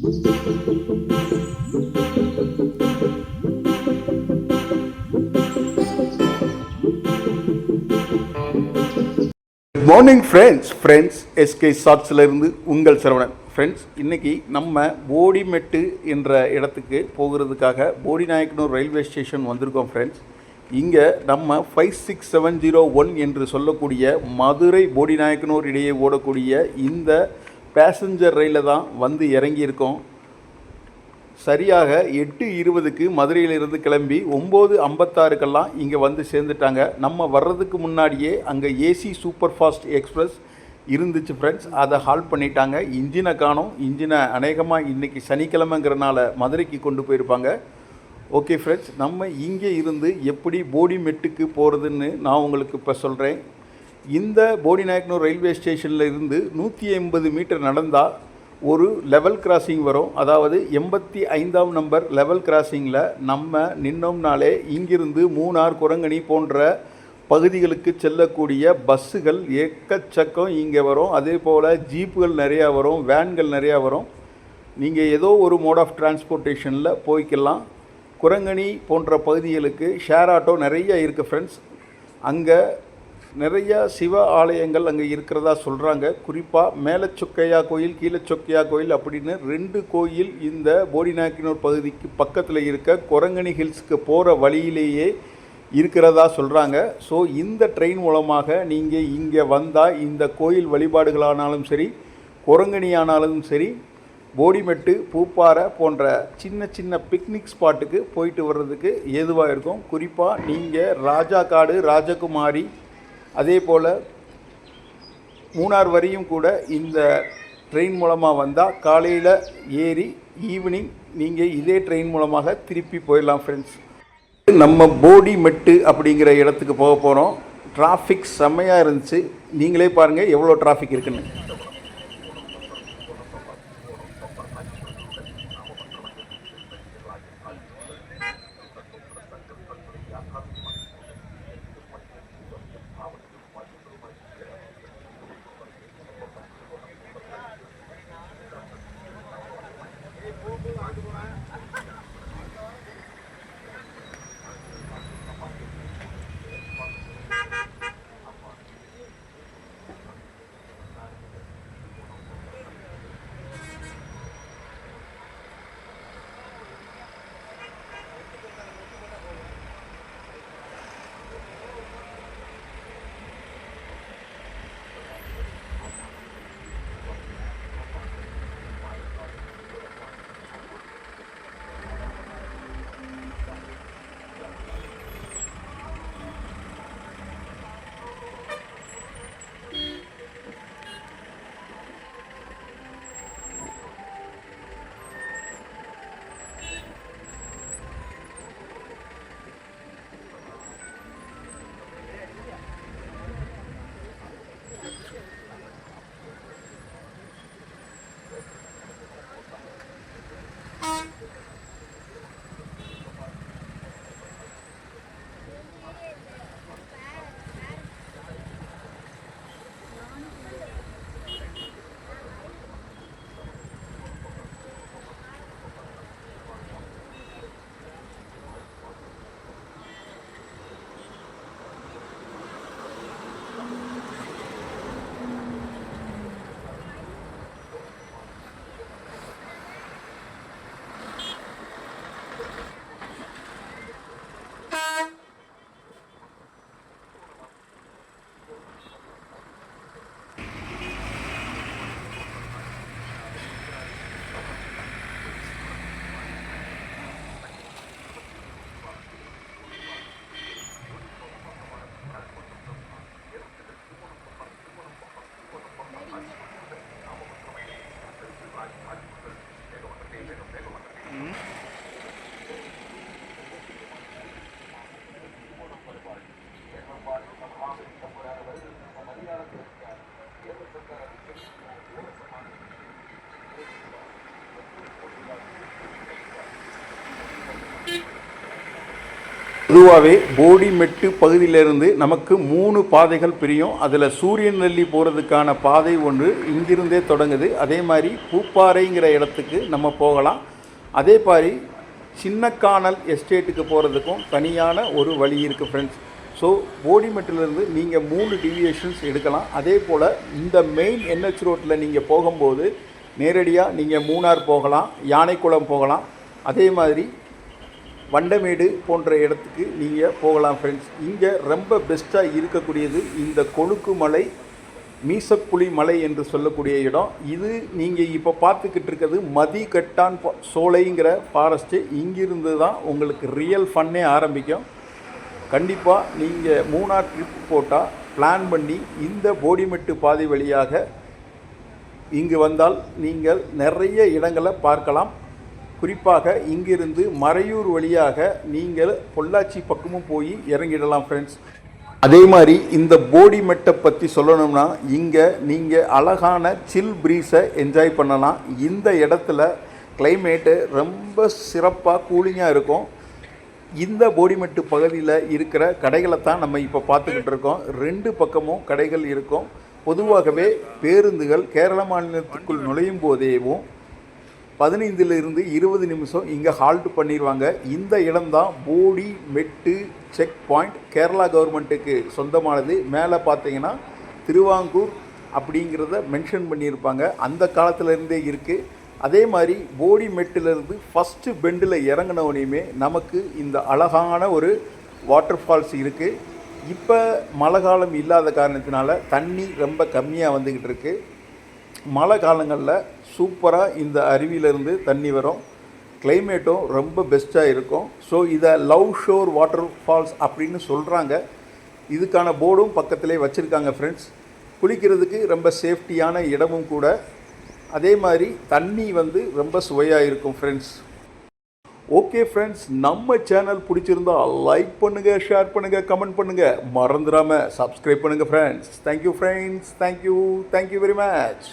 Good morning friends friends SK ஷார்ட்ஸ்லேருந்து உங்கள் Saravanan. Friends இன்றைக்கி நம்ம போடிமெட்டு என்ற இடத்துக்கு போகிறதுக்காக போடிநாயக்கனூர் ரயில்வே ஸ்டேஷன் வந்திருக்கோம் ஃப்ரெண்ட்ஸ் இங்கே நம்ம five six seven zero one என்று சொல்லக்கூடிய மதுரை போடிநாயக்கனூர் இடையே ஓடக்கூடிய இந்த பேசஞ்சர் ரயிலில் தான் வந்து இறங்கியிருக்கோம். சரியாக எட்டு இருபதுக்கு மதுரையிலிருந்து கிளம்பி ஒம்பது ஐம்பத்தாறுக்கெல்லாம் இங்கே வந்து சேர்ந்துட்டாங்க. நம்ம வர்றதுக்கு முன்னாடியே அங்கே ஏசி சூப்பர் ஃபாஸ்ட் எக்ஸ்ப்ரெஸ் இருந்துச்சு ஃப்ரெண்ட்ஸ் அதை ஹால் பண்ணிட்டாங்க. இன்ஜினை காணும். இன்ஜினை அநேகமாக இன்றைக்கி சனிக்கிழமைங்கிறனால மதுரைக்கு கொண்டு போயிருப்பாங்க. ஓகே ஃப்ரெண்ட்ஸ் நம்ம இங்கே இருந்து எப்படி போடிமெட்டுக்கு போகிறதுன்னு நான் உங்களுக்கு இப்போ சொல்கிறேன் இந்த போடிநாயக்கனூர் ரயில்வே ஸ்டேஷனில் இருந்து நூற்றி எண்பது மீட்டர் நடந்தால் ஒரு லெவல் கிராசிங் வரும். அதாவது எண்பத்தி ஐந்தாம் நம்பர் லெவல் கிராசிங்கில் நம்ம நின்னோம்னாலே இங்கிருந்து மூணார் குரங்கணி போன்ற பகுதிகளுக்கு செல்லக்கூடிய பஸ்ஸுகள் எக்கச்சக்கம் இங்கே வரும். அதே போல் ஜீப்புகள் நிறையா வரும் வேன்கள் நிறையா வரும். நீங்கள் ஏதோ ஒரு மோட் ஆஃப் டிரான்ஸ்போர்ட்டேஷனில் போய்க்கலாம். குரங்கணி போன்ற பகுதிகளுக்கு ஷேர் ஆட்டோ நிறைய இருக்குது ஃப்ரெண்ட்ஸ் அங்கே நிறைய சிவ ஆலயங்கள் அங்கே இருக்கிறதா சொல்கிறாங்க குறிப்பாக மேலே சொக்கையா கோயில் கீழே சொக்கையா கோயில் அப்படின்னு ரெண்டு கோயில் இந்த போடிநாயக்கனூர் பகுதிக்கு பக்கத்தில் இருக்க குரங்கணி ஹில்ஸ்க்கு போகிற வழியிலேயே இருக்கிறதா சொல்கிறாங்க ஸோ இந்த ட்ரெயின் மூலமாக நீங்கள் இங்கே வந்தால் இந்த கோயில் வழிபாடுகளானாலும் சரி குரங்கணி ஆனாலும் சரி போடிமெட்டு பூப்பாறை போன்ற சின்ன சின்ன பிக்னிக் ஸ்பாட்டுக்கு போயிட்டு வர்றதுக்கு ஏதுவாக இருக்கும். குறிப்பாக நீங்கள் ராஜா காடு ராஜகுமாரி அதே போல் மூணார் வரையும் கூட இந்த ட்ரெயின் மூலமாக வந்தால் காலையில் ஏறி ஈவினிங் நீங்கள் இதே ட்ரெயின் மூலமாக திருப்பி போயிடலாம் ஃப்ரெண்ட்ஸ் நம்ம போடி மெட்டு அப்படிங்கிற இடத்துக்கு போக போகிறோம் டிராஃபிக் செம்மையாக இருந்துச்சு. நீங்களே பாருங்கள் எவ்வளோ டிராஃபிக் இருக்குன்னு. பொதுவாகவே போடிமெட்டு பகுதியிலிருந்து நமக்கு மூணு பாதைகள் பிரியும். அதில் சூரியன் நெல்லி போகிறதுக்கான பாதை ஒன்று இங்கிருந்தே தொடங்குது. அதே மாதிரி பூப்பாறைங்கிற இடத்துக்கு நம்ம போகலாம். அதே மாதிரி சின்னக்கானல் எஸ்டேட்டுக்கு போகிறதுக்கும் தனியான ஒரு வழி இருக்குது ஃப்ரெண்ட்ஸ் ஸோ போடிமெட்டிலிருந்து நீங்கள் மூணு டிவியேஷன்ஸ் எடுக்கலாம். அதே போல் இந்த மெயின் என்ஹெச் ரோட்டில் நீங்கள் போகும்போது நேரடியாக நீங்கள் மூணார் போகலாம் யானைக்குளம் போகலாம். அதே மாதிரி வண்டமேடு போன்ற இடத்துக்கு நீங்கள் போகலாம் ஃப்ரெண்ட்ஸ் இங்கே ரொம்ப பெஸ்ட்டாக இருக்கக்கூடியது இந்த கொழுக்கு மலை மீசக்குழி மலை என்று சொல்லக்கூடிய இடம். இது நீங்கள் இப்போ பார்த்துக்கிட்டு இருக்கிறது மதிகட்டான் பா- சோலைங்கிற ஃபாரஸ்ட்டு இங்கிருந்து தான் உங்களுக்கு ரியல் ஃபன்னே ஆரம்பிக்கும். கண்டிப்பாக நீங்கள் மூணார் ட்ரிப் போட்டால் பிளான் பண்ணி இந்த போடிமெட்டு பாதை வழியாக இங்கு வந்தால் நீங்கள் நிறைய இடங்களை பார்க்கலாம். குறிப்பாக இங்கிருந்து மறையூர் வழியாக நீங்கள் பொள்ளாச்சி பக்கமும் போய் இறங்கிடலாம் ஃப்ரெண்ட்ஸ் அதே மாதிரி இந்த போடிமெட்டை பற்றி சொல்லணும்னா இங்கே நீங்கள் அழகான சில் ப்ரீஸை என்ஜாய் பண்ணலாம். இந்த இடத்துல கிளைமேட்டு ரொம்ப சிறப்பாக கூலிங்காக இருக்கும். இந்த போடிமெட்டு பகுதியில் இருக்கிற கடைகளை தான் நம்ம இப்போ பார்த்துக்கிட்டு இருக்கோம். ரெண்டு பக்கமும் கடைகள் இருக்கும். பொதுவாகவே பேருந்துகள் கேரள மாநிலத்துக்குள் நுழையும் போதேவும் பதினைந்துலேருந்து இருபது நிமிஷம் இங்கே ஹால்ட் பண்ணிடுவாங்க இந்த இடம்தான் Bodimettu check point Kerala கவர்மெண்ட்டுக்கு சொந்தமானது. மேலே பார்த்தீங்கன்னா திருவாங்கூர் அப்படிங்கிறத மென்ஷன் பண்ணியிருப்பாங்க. அந்த காலத்திலேருந்தே இருக்குது அதே மாதிரி போடி மெட்டிலிருந்து ஃபஸ்ட்டு பெண்டில் இறங்கினவனையுமே நமக்கு இந்த அழகான ஒரு வாட்டர் ஃபால்ஸ் இருக்குது இப்போ மழை காலம் இல்லாத காரணத்தினால தண்ணி ரொம்ப கம்மியாக வந்துக்கிட்டு இருக்குது மழை காலங்களில் சூப்பராக இந்த அருவியிலேருந்து தண்ணி வரும். கிளைமேட்டும் ரொம்ப பெஸ்ட்டாக இருக்கும். ஸோ இதை லவ் ஷோர் வாட்டர் ஃபால்ஸ் அப்படின்னு சொல்கிறாங்க இதுக்கான போர்டும் பக்கத்திலே வச்சுருக்காங்க ஃப்ரெண்ட்ஸ் குளிக்கிறதுக்கு ரொம்ப சேஃப்டியான இடமும் கூட. அதே மாதிரி தண்ணி வந்து ரொம்ப சுவையாக இருக்கும் ஃப்ரெண்ட்ஸ் ஓகே ஃப்ரெண்ட்ஸ் நம்ம சேனல் பிடிச்சிருந்தா லைக் பண்ணுங்கள் ஷேர் பண்ணுங்கள் கமெண்ட் பண்ணுங்கள் மறந்துடாமல் சப்ஸ்கிரைப் பண்ணுங்கள் friends thank you friends thank you thank you very much